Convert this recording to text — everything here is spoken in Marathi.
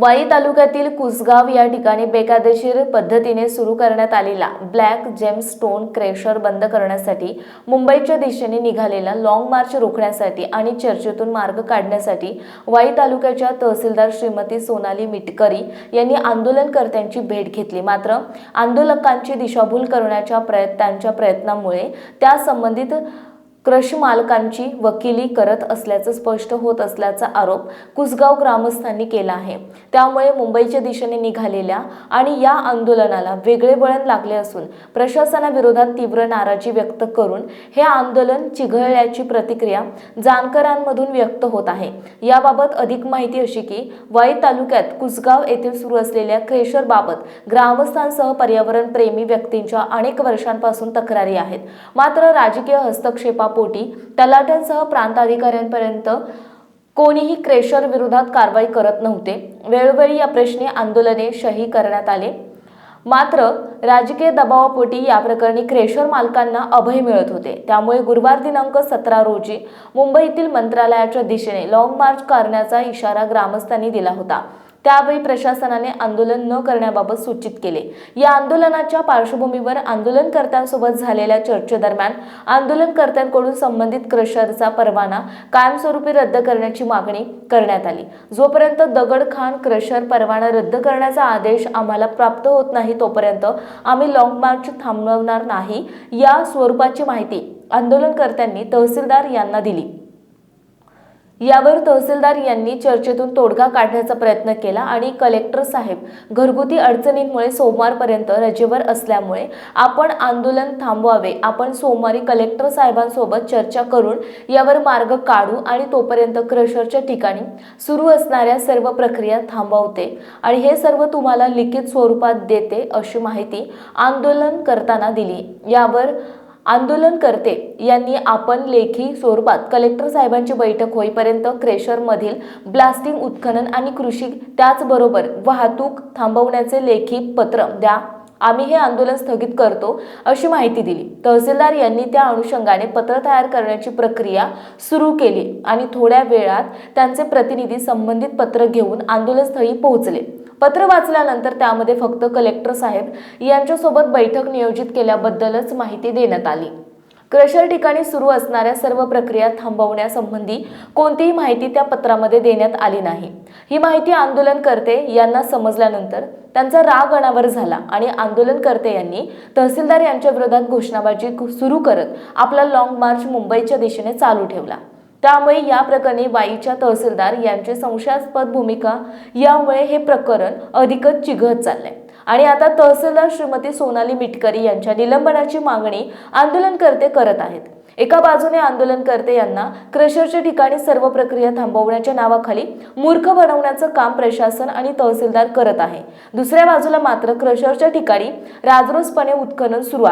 वाई तालुक्यातील कुसगाव या ठिकाणी बेकायदेशीर पद्धतीने सुरू करण्यात आलेला ब्लॅक जेम स्टोन क्रेशर बंद करण्यासाठी मुंबईच्या दिशेने निघालेला लाँग मार्च रोखण्यासाठी आणि चर्चेतून मार्ग काढण्यासाठी वाई तालुक्याच्या तहसीलदार श्रीमती सोनाली मिटकरी यांनी आंदोलनकर्त्यांची भेट घेतली. मात्र आंदोलकांची दिशाभूल करण्याच्या प्रयत्नांच्या प्रयत्नामुळे त्या संबंधित क्रश मालकांची वकिली करत असल्याचं स्पष्ट होत असल्याचा आरोप कुसगाव ग्रामस्थांनी केला आहे. त्यामुळे मुंबईच्या दिशेने निघालेल्या आणि या आंदोलनाला वेगळे वळण लागले असून प्रशासनाविरोधात तीव्र नाराजी व्यक्त करून हे आंदोलन चिघळल्याची प्रतिक्रिया जानकरांमधून व्यक्त होत आहे. याबाबत अधिक माहिती अशी की वाई तालुक्यात कुसगाव येथे सुरू असलेल्या क्रेशरबाबत ग्रामस्थांसह पर्यावरण प्रेमी व्यक्तींच्या अनेक वर्षांपासून तक्रारी आहेत. मात्र राजकीय हस्तक्षेपापोटी तलाट्यांसह प्रांताधिकाऱ्यांपर्यंत कोणीही क्रेशर विरोधात कारवाई करत नव्हते. वेळोवेळी या प्रश्नी आंदोलने शही करण्यात आले. मात्र राजकीय दबावापोटी या प्रकरणी क्रेशर मालकांना अभय मिळत होते. त्यामुळे गुरुवार दिनांक सतरा रोजी मुंबईतील मंत्रालयाच्या दिशेने लाँग मार्च करण्याचा इशारा ग्रामस्थांनी दिला होता. त्यावेळी प्रशासनाने आंदोलन न करण्याबाबत सूचित केले. या आंदोलनाच्या पार्श्वभूमीवर आंदोलनकर्त्यांसोबत झालेल्या चर्चेदरम्यान आंदोलनकर्त्यांकडून संबंधित क्रशरचा परवाना कायमस्वरूपी रद्द करण्याची मागणी करण्यात आली. जोपर्यंत दगडखान क्रशर परवाना रद्द करण्याचा आदेश आम्हाला प्राप्त होत नाही तोपर्यंत आम्ही लॉंग मार्च थांबवणार नाही या स्वरूपाची माहिती आंदोलनकर्त्यांनी तहसीलदार यांना दिली. यावर तहसीलदार यांनी चर्चेतून तोडगा काढण्याचा प्रयत्न केला आणि कलेक्टर साहेब घरगुती अडचणींमुळे सोमवारपर्यंत रजेवर असल्यामुळे आपण आंदोलन थांबवावे आपण सोमवारी कलेक्टर साहेबांसोबत चर्चा करून यावर मार्ग काढू आणि तोपर्यंत क्रशरच्या ठिकाणी सुरू असणाऱ्या सर्व प्रक्रिया थांबवते आणि हे सर्व तुम्हाला लिखित स्वरूपात देते अशी माहिती आंदोलन करताना दिली. यावर आंदोलनकर्ते यांनी आपण लेखी स्वरूपात कलेक्टर साहेबांची बैठक होईपर्यंत क्रेशरमधील ब्लास्टिंग उत्खनन आणि कृषी त्याचबरोबर वाहतूक थांबवण्याचे लेखी पत्र द्या. आम्ही हे आंदोलन स्थगित करतो अशी माहिती दिली. तहसीलदार यांनी त्या अनुषंगाने पत्र तयार करण्याची प्रक्रिया सुरू केली आणि थोड्या वेळात त्यांचे प्रतिनिधी संबंधित पत्र घेऊन आंदोलनस्थळी पोहोचले. पत्र वाचल्यानंतर त्यामध्ये फक्त कलेक्टर साहेब यांच्यासोबत बैठक नियोजित केल्याबद्दलच माहिती देण्यात आली. क्रशर ठिकाणी सुरू असणाऱ्या सर्व प्रक्रिया थांबवण्यासंबंधी कोणतीही माहिती त्या पत्रामध्ये देण्यात आली नाही. ही माहिती आंदोलनकर्ते यांना समजल्यानंतर त्यांचा राग अनावर झाला आणि आंदोलनकर्ते यांनी तहसीलदार यांच्या विरोधात घोषणाबाजी सुरू करत आपला लाँग मार्च मुंबईच्या दिशेने चालू ठेवला. त्यामुळे या प्रकरणी वाईच्या तहसीलदार यांची संशयास्पद भूमिका यामुळे हे प्रकरण अधिकच चिघळत चाललंय. आणि आता तहसीलदार श्रीमती सोनाली मिटकरी यांच्या निलंबनाची मागणी आंदोलनकर्ते करत आहेत. एका बाजूने आंदोलनकर्ते यांना क्रशरच्या ठिकाणी सर्व प्रक्रिया थांबवण्याच्या नावाखाली मूर्ख बनवण्याचं काम प्रशासन आणि तहसीलदार करत आहे. दुसऱ्या बाजूला मात्र क्रशरच्या ठिकाणी राजरोसपणे उत्खनन सुरू आहे.